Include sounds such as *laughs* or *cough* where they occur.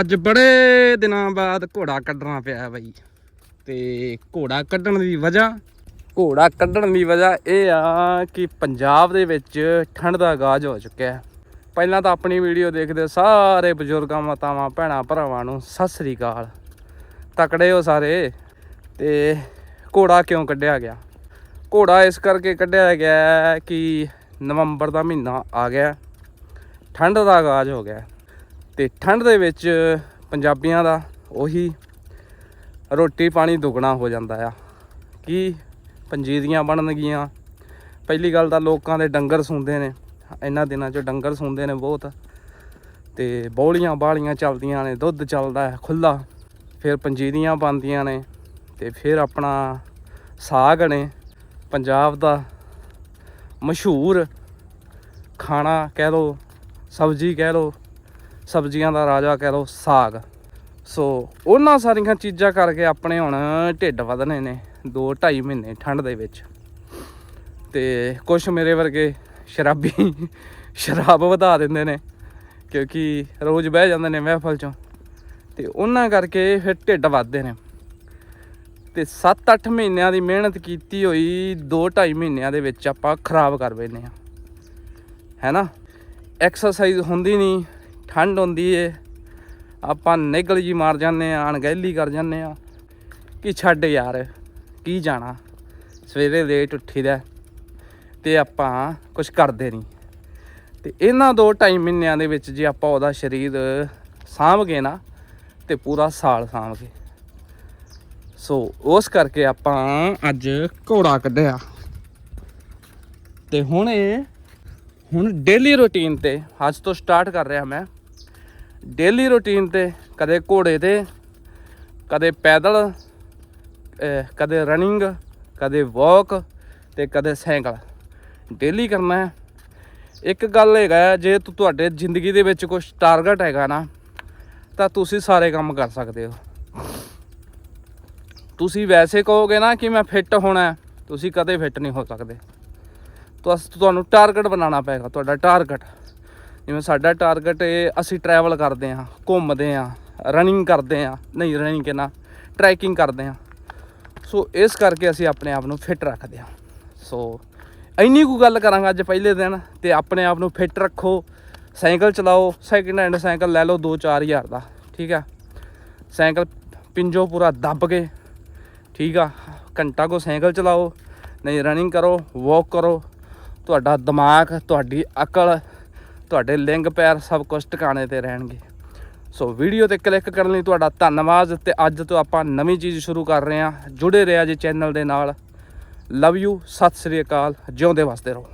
ਅੱਜ ਬੜੇ ਦਿਨਾਂ ਬਾਅਦ ਘੋੜਾ ਕੱਢਣਾ ਪਿਆ ਬਾਈ। ਤੇ ਘੋੜਾ ਕੱਢਣ ਦੀ ਵਜ੍ਹਾ? ਘੋੜਾ ਕੱਢਣ ਦੀ ਵਜ੍ਹਾ ਇਹ ਆ ਕਿ ਪੰਜਾਬ ਦੇ ਵਿੱਚ ਠੰਡ ਦਾ ਆਗਾਜ਼ ਹੋ ਚੁੱਕਿਆ ਹੈ। ਪਹਿਲਾਂ ਤਾਂ ਆਪਣੀ ਵੀਡੀਓ ਦੇਖਦੇ ਸਾਰੇ ਬਜ਼ੁਰਗਾਂ, ਮਾਤਾਵਾਂ, ਭੈਣਾਂ, ਭਰਾਵਾਂ ਨੂੰ ਸਤਿ ਸ੍ਰੀ ਅਕਾਲ। ਤਕੜੇ ਹੋ ਸਾਰੇ। ਤੇ ਘੋੜਾ ਕਿਉਂ ਕੱਢਿਆ ਗਿਆ? ਘੋੜਾ ਇਸ ਕਰਕੇ ਕੱਢਿਆ ਗਿਆ ਕਿ ਨਵੰਬਰ ਦਾ ਮਹੀਨਾ ਆ ਗਿਆ ਠੰਡ ਦਾ ਆਗਾਜ਼ ਹੋ ਗਿਆ ਤੇ ਠੰਡ ਦੇ ਵਿੱਚ ਪੰਜਾਬੀਆਂ ਦਾ ਉਹੀ ਰੋਟੀ ਪਾਣੀ ਦੁੱਗਣਾ ਹੋ ਜਾਂਦਾ ਆ। ਕੀ ਪੰਜੀਰੀਆਂ ਬਣਨਗੀਆਂ? ਪਹਿਲੀ ਗੱਲ ਤਾਂ ਲੋਕਾਂ ਦੇ ਡੰਗਰ ਸੁੰਦੇ ਨੇ। ਇਹਨਾਂ ਦਿਨਾਂ 'ਚ ਡੰਗਰ ਸੁੰਦੇ ਨੇ ਬਹੁਤ। ਤੇ ਬੌਲੀਆਂ ਬਾਲੀਆਂ ਚੱਲਦੀਆਂ ਨੇ, ਦੁੱਧ ਚੱਲਦਾ ਹੈ ਖੁੱਲਾ ਫਿਰ ਪੰਜੀਰੀਆਂ ਬਣਦੀਆਂ ਨੇ ਤੇ ਫਿਰ ਆਪਣਾ ਸਾਗ ਨੇ। ਪੰਜਾਬ ਦਾ ਮਸ਼ਹੂਰ ਖਾਣਾ ਕਹਿ ਲਓ, ਸਬਜ਼ੀ ਕਹਿ ਲਓ ਸਬਜ਼ੀਆਂ ਦਾ ਰਾਜਾ ਕਹਿ ਲਓ ਸਾਗ। ਸੋ ਉਹਨਾਂ ਸਾਰੀਆਂ ਚੀਜ਼ਾਂ ਕਰਕੇ ਆਪਣੇ ਹੁਣ ਢਿੱਡ ਵਧਨੇ ਨੇ 2 2.5 ਮਹੀਨੇ ਠੰਡ ਦੇ ਵਿੱਚ। ਤੇ ਕੁਝ ਮੇਰੇ ਵਰਗੇ ਸ਼ਰਾਬੀ *laughs* ਸ਼ਰਾਬ ਵਧਾ ਦਿੰਦੇ ਨੇ, ਕਿਉਂਕਿ ਰੋਜ਼ ਬਹਿ ਜਾਂਦੇ ਨੇ ਮਹਿਫਲ ਚੋਂ। ਤੇ ਉਹਨਾਂ ਕਰਕੇ ਫਿਰ ਢਿੱਡ ਵੱਧਦੇ ਨੇ। ਤੇ 7-8 ਮਹੀਨਿਆਂ ਦੀ ਮਿਹਨਤ ਕੀਤੀ ਹੋਈ 2-2.5 ਮਹੀਨਿਆਂ ਦੇ ਵਿੱਚ ਆਪਾਂ ਖਰਾਬ ਕਰ ਬੈਨੇ ਆ। ਹੈਨਾ ਐਕਸਰਸਾਈਜ਼ ਹੁੰਦੀ ਨਹੀਂ ਠੰਡ ਹੁੰਦੀ ਏ। ਆਪਾਂ ਨਿਗਲ ਜੀ ਮਾਰ ਜਾਂਦੇ ਆ, ਅਣਗਹਿਲੀ ਕਰ ਜਾਂਦੇ ਆ। ਕਿ ਛੱਡ ਯਾਰ, ਕੀ ਜਾਣਾ? ਸਵੇਰੇ ਲੇਟ ਉੱਠੀਦਾ ਤੇ ਆਪਾਂ ਕੁਝ ਕਰਦੇ ਨਹੀਂ ਤੇ ਇਹਨਾਂ ਦੋ ਢਾਈ ਮਹੀਨਿਆਂ ਦੇ ਵਿੱਚ ਜੇ ਆਪਾਂ ਉਹਦਾ ਸਰੀਰ ਸਾਂਭ ਗਏ ਨਾ, ਤੇ ਪੂਰਾ ਸਾਲ ਸਾਂਭ ਗਏ। ਸੋ ਉਸ ਕਰਕੇ ਆਪਾਂ ਅੱਜ ਘੋੜਾ ਕੱਢਿਆ। ਤੇ ਹੁਣ ਇਹ ਹੁਣ ਡੇਲੀ ਰੁਟੀਨ ਤੇ ਅੱਜ ਤੋਂ ਸਟਾਰਟ ਕਰ ਰਿਹਾ ਮੈਂ। ਡੇਲੀ ਰੁਟੀਨ ਤੇ ਕਦੇ ਘੋੜੇ ਤੇ, ਕਦੇ ਪੈਦਲ ਕਦੇ ਰਨਿੰਗ ਕਦੇ ਵਾਕ ਤੇ ਕਦੇ ਸਾਈਕਲ। ਡੇਲੀ ਕਰਨਾ ਹੈ। ਇੱਕ ਗੱਲ ਹੈਗਾ ਜੇ ਤੁ- ਤੁਹਾਡੇ ਜ਼ਿੰਦਗੀ ਦੇ ਵਿੱਚ ਕੁਝ ਟਾਰਗੇਟ ਹੈਗਾ ਨਾ, ਤਾਂ ਤੁਸੀਂ ਸਾਰੇ ਕੰਮ ਕਰ ਸਕਦੇ ਹੋ। ਤੁਸੀਂ ਵੈਸੇ ਕਹੋਗੇ ਨਾ ਕਿ ਮੈਂ ਫਿੱਟ ਹੋਣਾ ਤੁਸੀਂ ਕਦੇ ਫਿੱਟ ਨਹੀਂ ਹੋ ਸਕਦੇ। ਤੁਹਾਨੂੰ ਟਾਰਗੇਟ ਬਣਾਉਣਾ ਪਏਗਾ ਤੁਹਾਡਾ ਟਾਰਗੇਟ ਜਿਵੇਂ ਸਾਡਾ ਟਾਰਗੇਟ ਇਹ ਅਸੀਂ ਟਰੈਵਲ ਕਰਦੇ ਹਾਂ, ਘੁੰਮਦੇ ਹਾਂ ਰਨਿੰਗ ਕਰਦੇ ਹਾਂ, ਨਹੀਂ ਰਨਿੰਗ ਕਿਨਾ ਟਰੈਕਿੰਗ ਕਰਦੇ ਹਾਂ। ਸੋ ਇਸ ਕਰਕੇ ਅਸੀਂ ਆਪਣੇ ਆਪ ਨੂੰ ਫਿੱਟ ਰੱਖਦੇ ਹਾਂ। ਸੋ ਇੰਨੀ ਕੁ ਗੱਲ ਕਰਾਂਗਾ ਅੱਜ ਪਹਿਲੇ ਦਿਨ ਤੇ ਆਪਣੇ ਆਪ ਨੂੰ ਫਿੱਟ ਰੱਖੋ। ਸਾਈਕਲ ਚਲਾਓ ਸੈਕਿੰਡ ਹੈਂਡ ਸਾਈਕਲ ਲੈ ਲਓ 2-4000 ਦਾ, ਠੀਕ ਆ ਸਾਈਕਲ ਪਿੰਜੋ ਪੂਰਾ ਦੱਬ ਕੇ, ਠੀਕ ਆ? ਘੰਟਾ ਕੋ ਸਾਈਕਲ ਚਲਾਓ, ਨਹੀਂ ਰਨਿੰਗ ਕਰੋ ਵਾਕ ਕਰੋ। ਤੁਹਾਡਾ ਦਿਮਾਗ, ਤੁਹਾਡੀ ਅਕਲ, ਤੁਹਾਡੇ ਲਿੰਗ ਪੈਰ ਸਭ ਕੁਝ ਟਿਕਾਣੇ ਤੇ ਰਹਿਣਗੇ। ਸੋ ਵੀਡੀਓ ਤੇ ਕਲਿੱਕ ਕਰਨ ਲਈ ਤੁਹਾਡਾ ਧੰਨਵਾਦ ਤੇ ਅੱਜ ਤੋਂ ਆਪਾਂ ਨਵੀਂ ਚੀਜ਼ ਸ਼ੁਰੂ ਕਰ ਰਹੇ ਹਾਂ। ਜੁੜੇ ਰਿਹਾ ਜੀ ਚੈਨਲ ਦੇ ਨਾਲ। ਲਵ ਯੂ ਸਤਿ ਸ੍ਰੀ ਅਕਾਲ, ਜਿਉਂਦੇ ਵਸਦੇ ਰਹੋ।